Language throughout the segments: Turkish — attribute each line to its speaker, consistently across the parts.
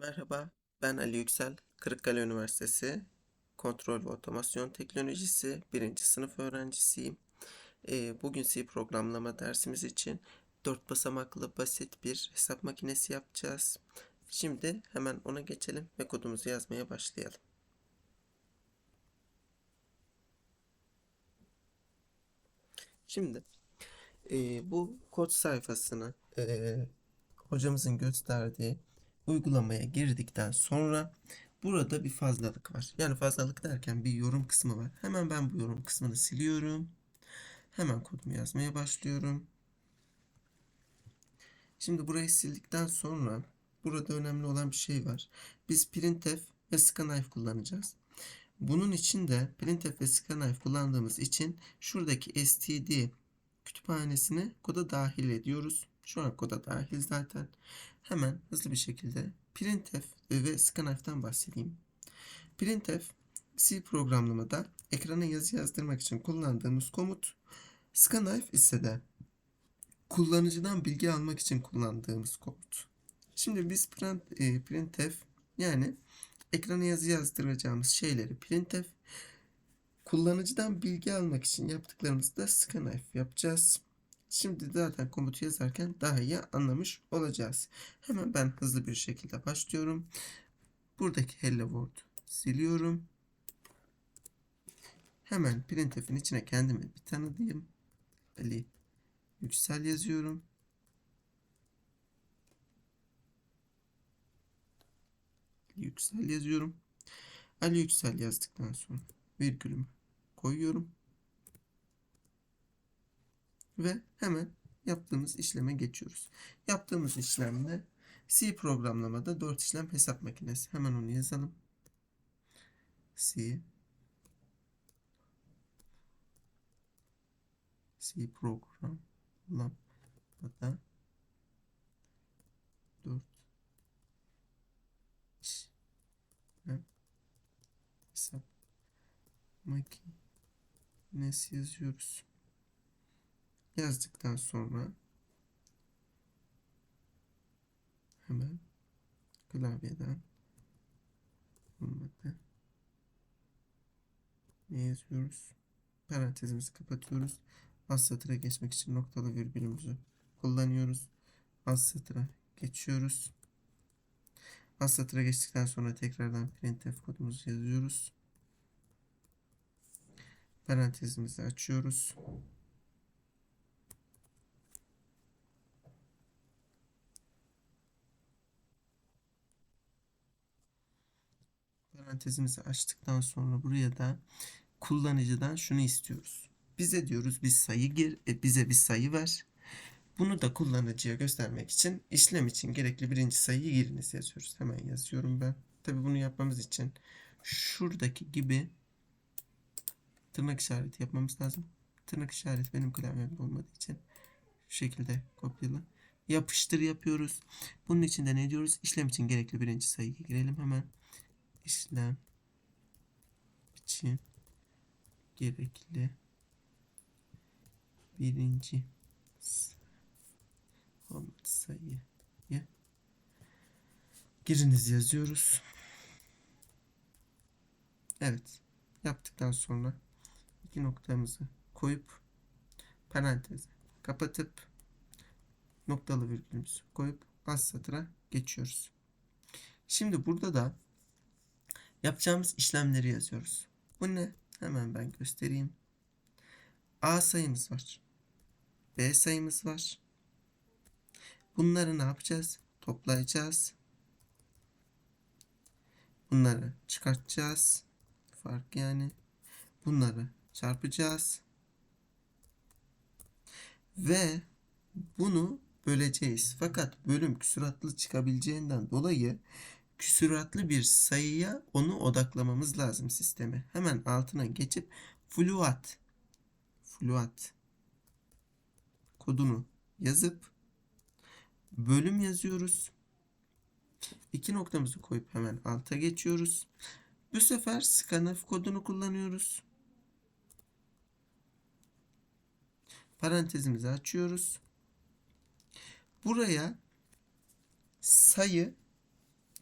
Speaker 1: Merhaba, ben Ali Yüksel, Kırıkkale Üniversitesi Kontrol ve Otomasyon Teknolojisi 1. sınıf öğrencisiyim. Ee, bugün C programlama dersimiz için 4 basamaklı basit bir hesap makinesi yapacağız. Şimdi hemen ona geçelim ve kodumuzu yazmaya başlayalım. Şimdi e, bu kod sayfasını e, hocamızın gösterdiği uygulamaya girdikten sonra burada bir fazlalık var. Yani fazlalık derken bir yorum kısmı var. Hemen ben bu yorum kısmını siliyorum. Hemen kodumu yazmaya başlıyorum. Şimdi burayı sildikten sonra burada önemli olan bir şey var. Biz printf ve scanf kullanacağız. Bunun için de printf ve scanf kullandığımız için şuradaki std kütüphanesini koda dahil ediyoruz. Şu an koda dahil zaten. Hemen hızlı bir şekilde printf ve scanf'ten bahsedeyim. Printf C programlamada ekrana yazı yazdırmak için kullandığımız komut. Scanf ise de kullanıcıdan bilgi almak için kullandığımız komut. Şimdi biz print, e, printf yani ekrana yazı yazdıracağımız şeyleri printf kullanıcıdan bilgi almak için yaptıklarımızı da scanf yapacağız. Şimdi zaten komutu yazarken daha iyi anlamış olacağız. Hemen ben hızlı bir şekilde başlıyorum. Buradaki hello world siliyorum. Hemen printf'in içine kendimi bir tanıdayım. Ali Yüksel yazıyorum. Ali Yüksel yazıyorum. Ali Yüksel yazdıktan sonra virgülümü koyuyorum. Ve hemen yaptığımız işleme geçiyoruz. Yaptığımız işlemde C programlamada 4 işlem hesap makinesi. Hemen onu yazalım. C C programlamada 4 işlem hesap makinesi yazıyoruz. Yazdıktan sonra hemen klavyeden olmadı. Ne yazıyoruz? Parantezimizi kapatıyoruz. Alt satıra geçmek için noktalı virgülümüzü kullanıyoruz. Alt satıra geçiyoruz. Alt satıra geçtikten sonra tekrardan printf kodumuzu yazıyoruz. Parantezimizi açıyoruz. Parantezimizi açtıktan sonra buraya da kullanıcıdan şunu istiyoruz. Bize diyoruz bir sayı gir, e, bize bir sayı ver. Bunu da kullanıcıya göstermek için işlem için gerekli birinci sayıyı giriniz yazıyoruz. Hemen yazıyorum ben. Tabi bunu yapmamız için şuradaki gibi tırnak işareti yapmamız lazım. Tırnak işareti benim klavyemde olmadığı için şu şekilde kopyala. Yapıştır yapıyoruz. Bunun için de ne diyoruz? İşlem için gerekli birinci sayıyı girelim hemen. İşlem için gerekli birinci sayıyı giriniz yazıyoruz. Evet. Yaptıktan sonra iki noktamızı koyup parantezi kapatıp noktalı virgülümüzü koyup alt satıra geçiyoruz. Şimdi burada da yapacağımız işlemleri yazıyoruz. Bu ne? Hemen ben göstereyim. A sayımız var. B sayımız var. Bunları ne yapacağız? Toplayacağız. Bunları çıkartacağız. Fark yani. Bunları çarpacağız. Ve bunu böleceğiz. Fakat bölüm küsuratlı çıkabileceğinden dolayı küsuratlı bir sayıya onu odaklamamız lazım sisteme. Hemen altına geçip fluat fluat kodunu yazıp bölüm yazıyoruz. İki noktamızı koyup hemen alta geçiyoruz. Bu sefer scanf kodunu kullanıyoruz. Parantezimizi açıyoruz. Buraya sayı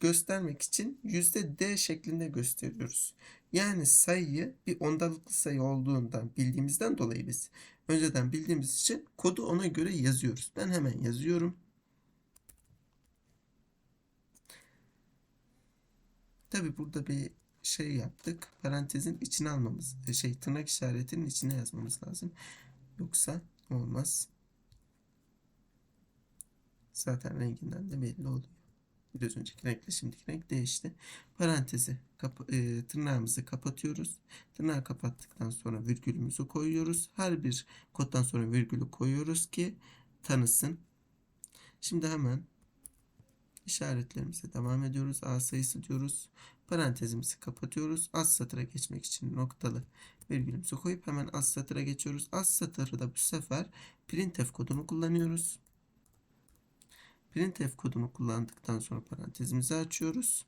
Speaker 1: göstermek için yüzde D şeklinde gösteriyoruz. Yani sayıyı bir ondalıklı sayı olduğundan bildiğimizden dolayı biz önceden bildiğimiz için kodu ona göre yazıyoruz. Ben hemen yazıyorum. Tabi burada bir şey yaptık. Parantezin içine almamız, şey tırnak işaretinin içine yazmamız lazım. Yoksa olmaz. Zaten renginden de belli oluyor. Biraz önceki renkle şimdiki renk değişti. Parantezi kapa e, tırnağımızı kapatıyoruz. Tırnağı kapattıktan sonra virgülümüzü koyuyoruz. Her bir koddan sonra virgülü koyuyoruz ki tanısın. Şimdi hemen işaretlerimize devam ediyoruz. A sayısı diyoruz. Parantezimizi kapatıyoruz. Az satıra geçmek için noktalı virgülümüzü koyup hemen az satıra geçiyoruz. Az satırı da bu sefer printf kodunu kullanıyoruz. Printf kodunu kullandıktan sonra parantezimizi açıyoruz.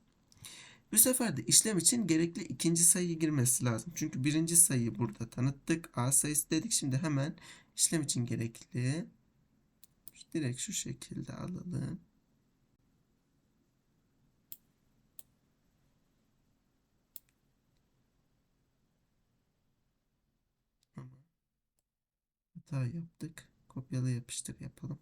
Speaker 1: Bu sefer de işlem için gerekli ikinci sayı girmesi lazım. Çünkü birinci sayıyı burada tanıttık. A sayısı dedik. Şimdi hemen işlem için gerekli direkt şu şekilde alalım. Hata yaptık. Kopyala yapıştır yapalım.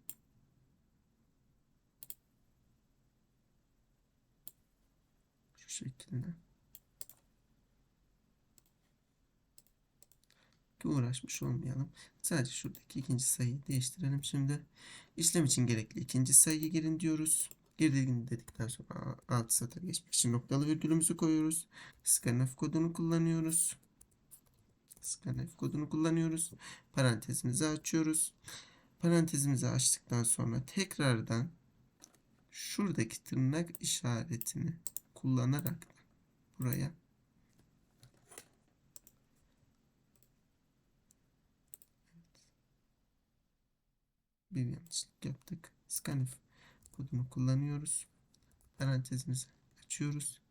Speaker 1: Ki uğraşmış olmayalım. Sadece şuradaki ikinci sayıyı değiştirelim şimdi. İşlem için gerekli ikinci sayıyı girin diyoruz. Girdiğini dedikten sonra alt satır geçmek için noktalı virgülümüzü koyuyoruz. Scanf kodunu kullanıyoruz. Scanf kodunu kullanıyoruz. Parantezimizi açıyoruz. Parantezimizi açtıktan sonra tekrardan şuradaki tırnak işaretini kullanarak buraya bir yanlışlık yaptık. Scanf kodunu kullanıyoruz. Parantezimizi açıyoruz.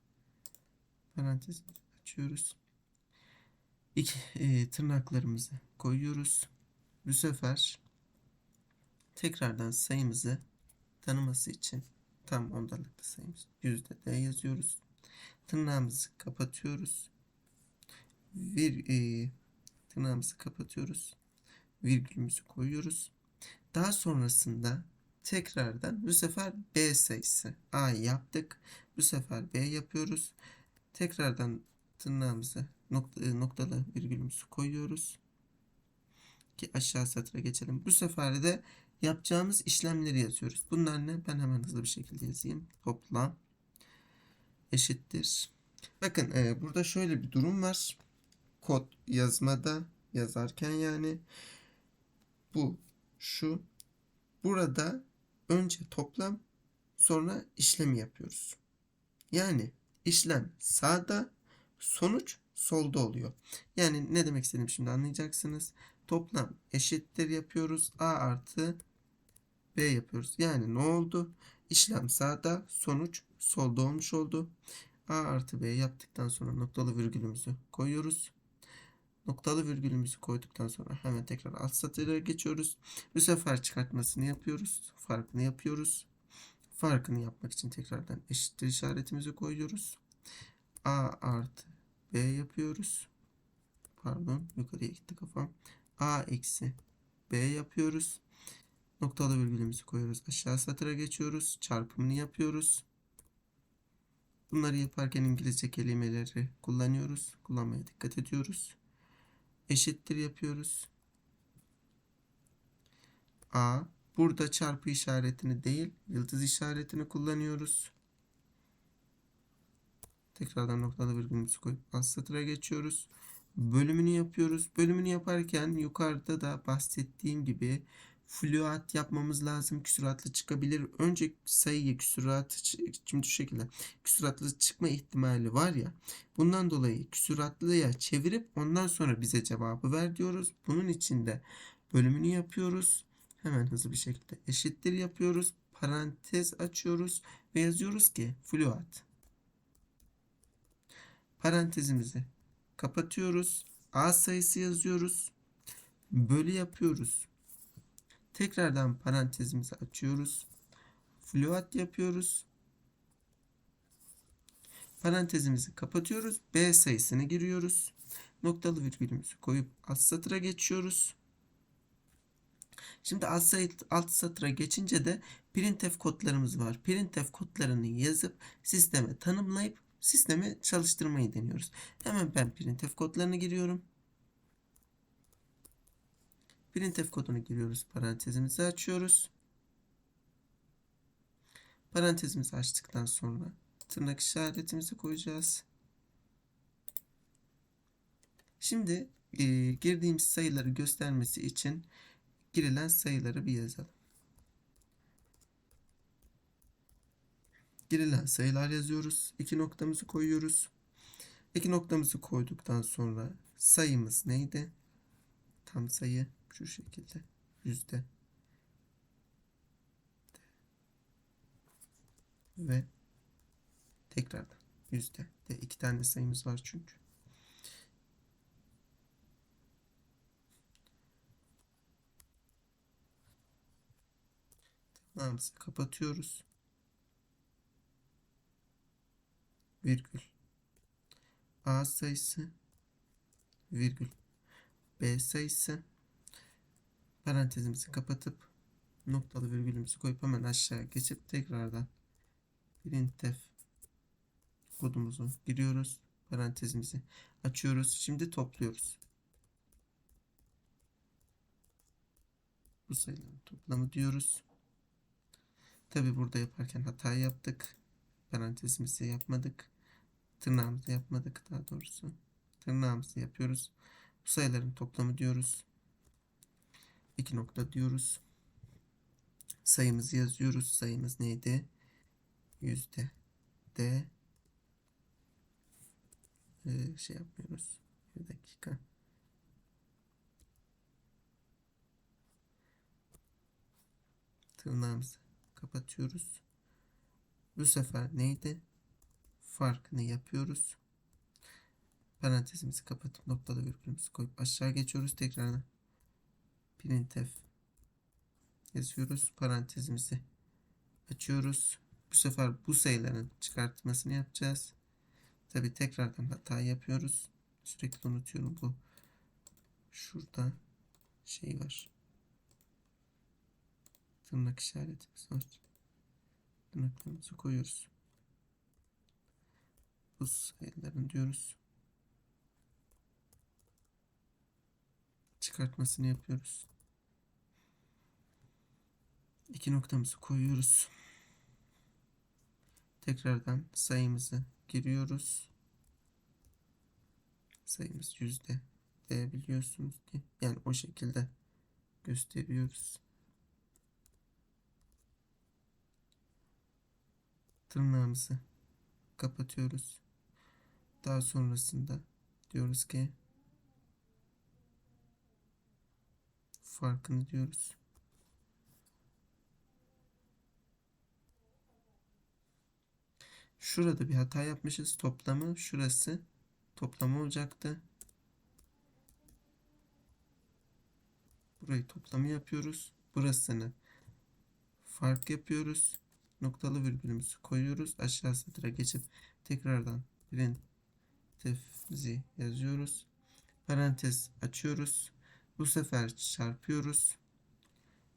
Speaker 1: Parantezimizi açıyoruz. İki e, tırnaklarımızı koyuyoruz. Bu sefer tekrardan sayımızı tanıması için tam ondalıklı sayımız yüzde D yazıyoruz. Tırnağımızı kapatıyoruz. Bir e, tırnağımızı kapatıyoruz. Virgülümüzü koyuyoruz. Daha sonrasında tekrardan bu sefer B sayısı A yaptık. Bu sefer B yapıyoruz. Tekrardan tırnağımızı nokta, e, noktalı virgülümüzü koyuyoruz. Ki aşağı satıra geçelim. Bu sefer de yapacağımız işlemleri yazıyoruz. Bunlar ne? Ben hemen hızlı bir şekilde yazayım. Toplam eşittir. Bakın e, burada şöyle bir durum var. Kod yazmada yazarken yani bu şu burada önce toplam sonra işlemi yapıyoruz. Yani işlem sağda sonuç solda oluyor. Yani ne demek istediğimi şimdi anlayacaksınız. Toplam eşittir yapıyoruz. A artı B yapıyoruz. Yani ne oldu? İşlem sağda sonuç solda olmuş oldu. A artı B yaptıktan sonra noktalı virgülümüzü koyuyoruz. Noktalı virgülümüzü koyduktan sonra hemen tekrar alt satıra geçiyoruz. Bu sefer çıkartmasını yapıyoruz. Farkını yapıyoruz. Farkını yapmak için tekrardan eşittir işaretimizi koyuyoruz. A artı B yapıyoruz. Pardon yukarıya gitti kafam. A eksi B yapıyoruz. Noktalı virgülümüzü koyuyoruz. Aşağı satıra geçiyoruz. Çarpımını yapıyoruz. Bunları yaparken İngilizce kelimeleri kullanıyoruz. Kullanmaya dikkat ediyoruz. Eşittir yapıyoruz. A. Burada çarpı işaretini değil, yıldız işaretini kullanıyoruz. Tekrardan noktalı virgülümüzü koyup alt satıra geçiyoruz. Bölümünü yapıyoruz. Bölümünü yaparken yukarıda da bahsettiğim gibi fluat yapmamız lazım. Küsuratlı çıkabilir. Önce sayıyı küsuratlı şimdi şu şekilde küsuratlı çıkma ihtimali var ya. Bundan dolayı küsuratlıya çevirip ondan sonra bize cevabı ver diyoruz. Bunun için de bölümünü yapıyoruz. Hemen hızlı bir şekilde eşittir yapıyoruz. Parantez açıyoruz ve yazıyoruz ki fluat. Parantezimizi kapatıyoruz. A sayısı yazıyoruz. Bölü yapıyoruz. Tekrardan parantezimizi açıyoruz. Float yapıyoruz. Parantezimizi kapatıyoruz. B sayısını giriyoruz. Noktalı virgülümüzü koyup alt satıra geçiyoruz. Şimdi alt, alt satıra geçince de printf kodlarımız var. Printf kodlarını yazıp sisteme tanımlayıp sisteme çalıştırmayı deniyoruz. Hemen ben printf kodlarını giriyorum. Printf kodunu giriyoruz. Parantezimizi açıyoruz. Parantezimizi açtıktan sonra tırnak işaretimizi koyacağız. Şimdi e, girdiğimiz sayıları göstermesi için girilen sayıları bir yazalım. Girilen sayılar yazıyoruz. İki noktamızı koyuyoruz. İki noktamızı koyduktan sonra sayımız neydi? Tam sayı şu şekilde yüzde ve tekrardan yüzde de iki tane sayımız var çünkü. Tırnağımızı kapatıyoruz. Virgül. A sayısı virgül. B sayısı parantezimizi kapatıp noktalı virgülümüzü koyup hemen aşağı geçip tekrardan printf kodumuzu giriyoruz. Parantezimizi açıyoruz. Şimdi topluyoruz. Bu sayıların toplamı diyoruz. Tabi burada yaparken hata yaptık. Parantezimizi yapmadık. Tırnağımızı yapmadık daha doğrusu. Tırnağımızı yapıyoruz. Bu sayıların toplamı diyoruz. İki nokta diyoruz. Sayımızı yazıyoruz. Sayımız neydi? Yüzde D ee, şey yapmıyoruz. Bir dakika. Tırnağımızı kapatıyoruz. Bu sefer neydi? Farkını yapıyoruz. Parantezimizi kapatıp noktalı virgülümüzü koyup aşağı geçiyoruz. Tekrardan printf yazıyoruz. Parantezimizi açıyoruz. Bu sefer bu sayıların çıkartmasını yapacağız. Tabi tekrardan hata yapıyoruz. Sürekli unutuyorum bu. Şurada şey var. Tırnak işaretimiz var. Tırnaklarımızı koyuyoruz. Bu sayıların diyoruz. Çıkartmasını yapıyoruz. İki noktamızı koyuyoruz. Tekrardan sayımızı giriyoruz. Sayımız yüzde D biliyorsunuz ki yani o şekilde gösteriyoruz. Tırnağımızı kapatıyoruz. Daha sonrasında diyoruz ki farkını diyoruz. Şurada bir hata yapmışız. Toplamı şurası. Toplamı olacaktı. Burayı toplamı yapıyoruz. Burasını fark yapıyoruz. Noktalı virgülümüzü koyuyoruz. Aşağı satıra geçip tekrardan printf'imizi yazıyoruz. Parantez açıyoruz. Bu sefer çarpıyoruz.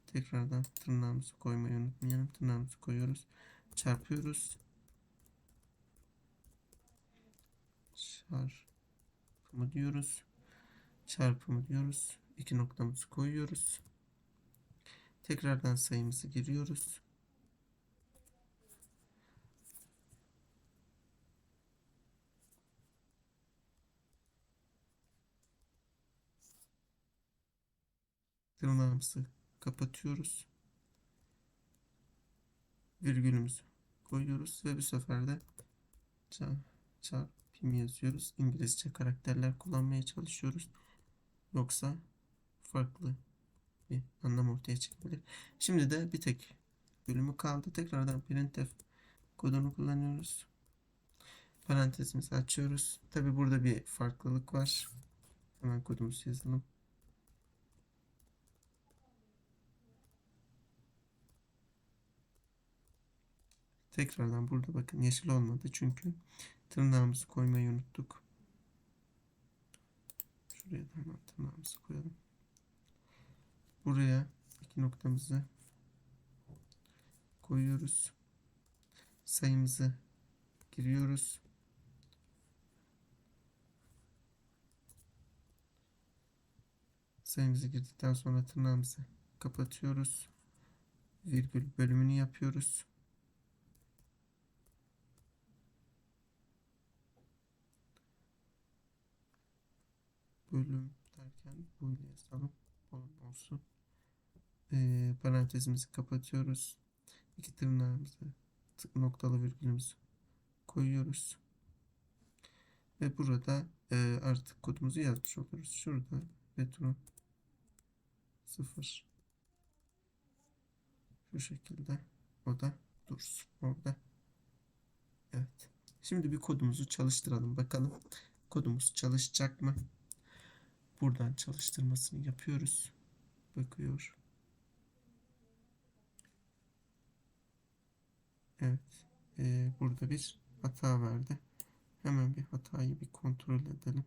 Speaker 1: Tekrardan tırnağımızı koymayı unutmayalım. Tırnağımızı koyuyoruz. Çarpıyoruz. Çarpımı diyoruz. Çarpımı diyoruz. İki noktamızı koyuyoruz. Tekrardan sayımızı giriyoruz. Tırnağımızı kapatıyoruz. Virgülümüzü koyuyoruz ve bu sefer de çarp, çarpım yazıyoruz. İngilizce karakterler kullanmaya çalışıyoruz. Yoksa farklı bir anlam ortaya çıkabilir. Şimdi de bir tek bölümü kaldı. Tekrardan printf kodunu kullanıyoruz. Parantezimizi açıyoruz. Tabi burada bir farklılık var. Hemen kodumuzu yazalım. Tekrardan burada bakın yeşil olmadı çünkü Tırnağımızı koymayı unuttuk. Şuraya da hemen tırnağımızı koyalım. Buraya iki noktamızı koyuyoruz. Sayımızı giriyoruz. Sayımızı girdikten sonra tırnağımızı kapatıyoruz. Virgül bölümünü yapıyoruz. Bölüm derken böyle yazalım. Bölüm olsun. Ee, parantezimizi kapatıyoruz. İki tırnağımızı noktalı virgülümüzü koyuyoruz. Ve burada e, artık kodumuzu yazmış oluruz. Şurada retro 0 şu şekilde o da dursun orada. Evet. Şimdi bir kodumuzu çalıştıralım bakalım. Kodumuz çalışacak mı? Buradan çalıştırmasını yapıyoruz. Bakıyor. Evet. Ee, burada bir hata verdi. Hemen bir hatayı bir kontrol edelim.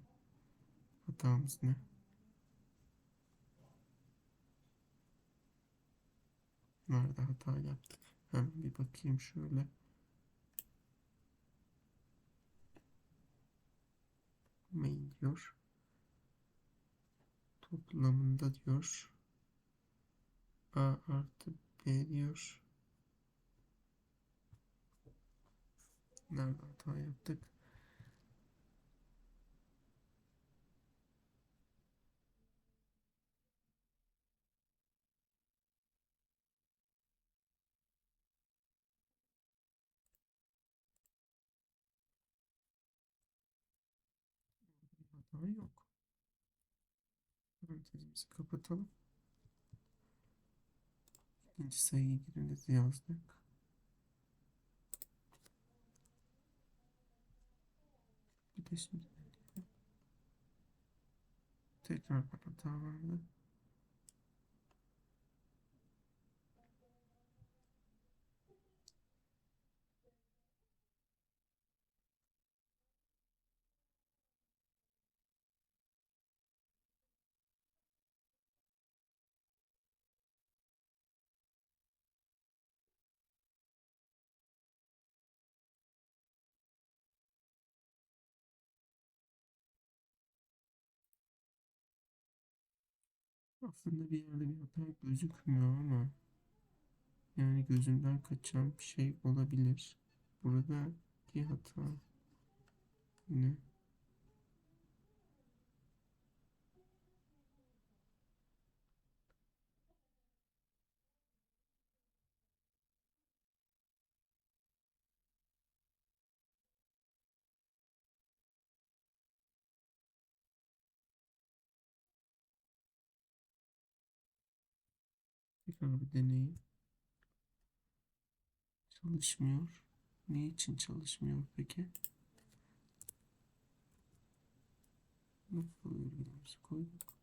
Speaker 1: Hatamız ne? Nerede hata yaptık? Hemen bir bakayım şöyle. Main diyor. Toplamında diyor. A artı B diyor. Nerede hata yaptık? Hata yok. Parantezimizi kapatalım. İkinci sayıyı giriniz yazdık. Bir de şimdi? Tekrar hata Aslında bir yerde bir hata gözükmüyor ama yani gözümden kaçan bir şey olabilir. Buradaki hata ne? Tekrar bir deneyim. Çalışmıyor. Ne için çalışmıyor peki? Noktalı virgülümüzü koyduk.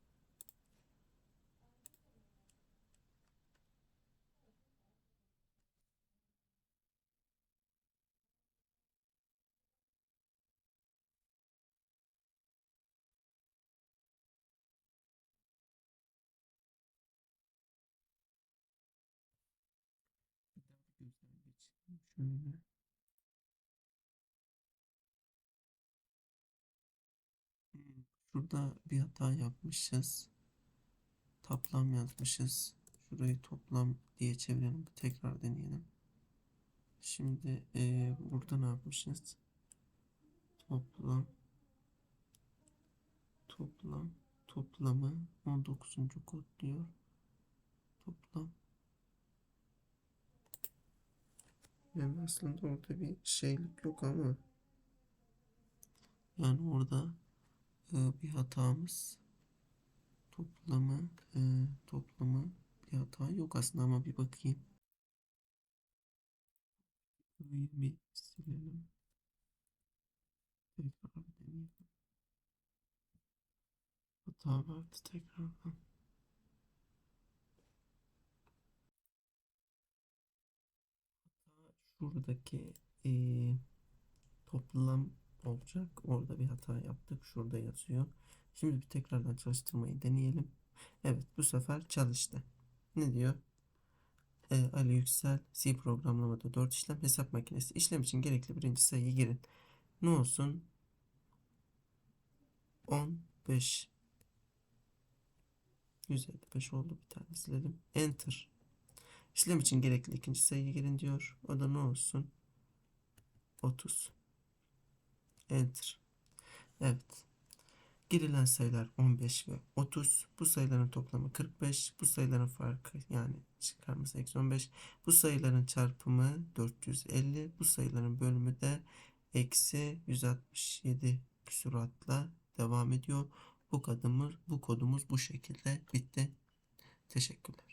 Speaker 1: Şurada bir hata yapmışız. Toplam yazmışız. Şurayı toplam diye çevirelim. Tekrar deneyelim. Şimdi eee, burada ne yapmışız? Toplam toplam toplamı 19. kod diyor. Toplam yani aslında orada bir şeylik yok ama yani orada e, bir hatamız toplamı e, toplamı bir hata yok aslında ama bir bakayım. Bir silelim. Tekrar deneyelim. Hata verdi tekrardan. Hata şuradaki e, toplam olacak. Orada bir hata yaptık. Şurada yazıyor. Şimdi bir tekrardan çalıştırmayı deneyelim. Evet bu sefer çalıştı. Ne diyor? Ee, Ali Yüksel C programlamada 4 işlem hesap makinesi. İşlem için gerekli birinci sayıyı girin. Ne olsun? 15 155 oldu bir tane silelim. Enter. İşlem için gerekli ikinci sayıyı girin diyor. O da ne olsun? 30. Enter. Evet. Girilen sayılar 15 ve 30. Bu sayıların toplamı 45. Bu sayıların farkı yani çıkarması eksi 15. Bu sayıların çarpımı 450. Bu sayıların bölümü de eksi 167 küsuratla devam ediyor. Bu kodumuz, bu kodumuz bu şekilde bitti. Teşekkürler.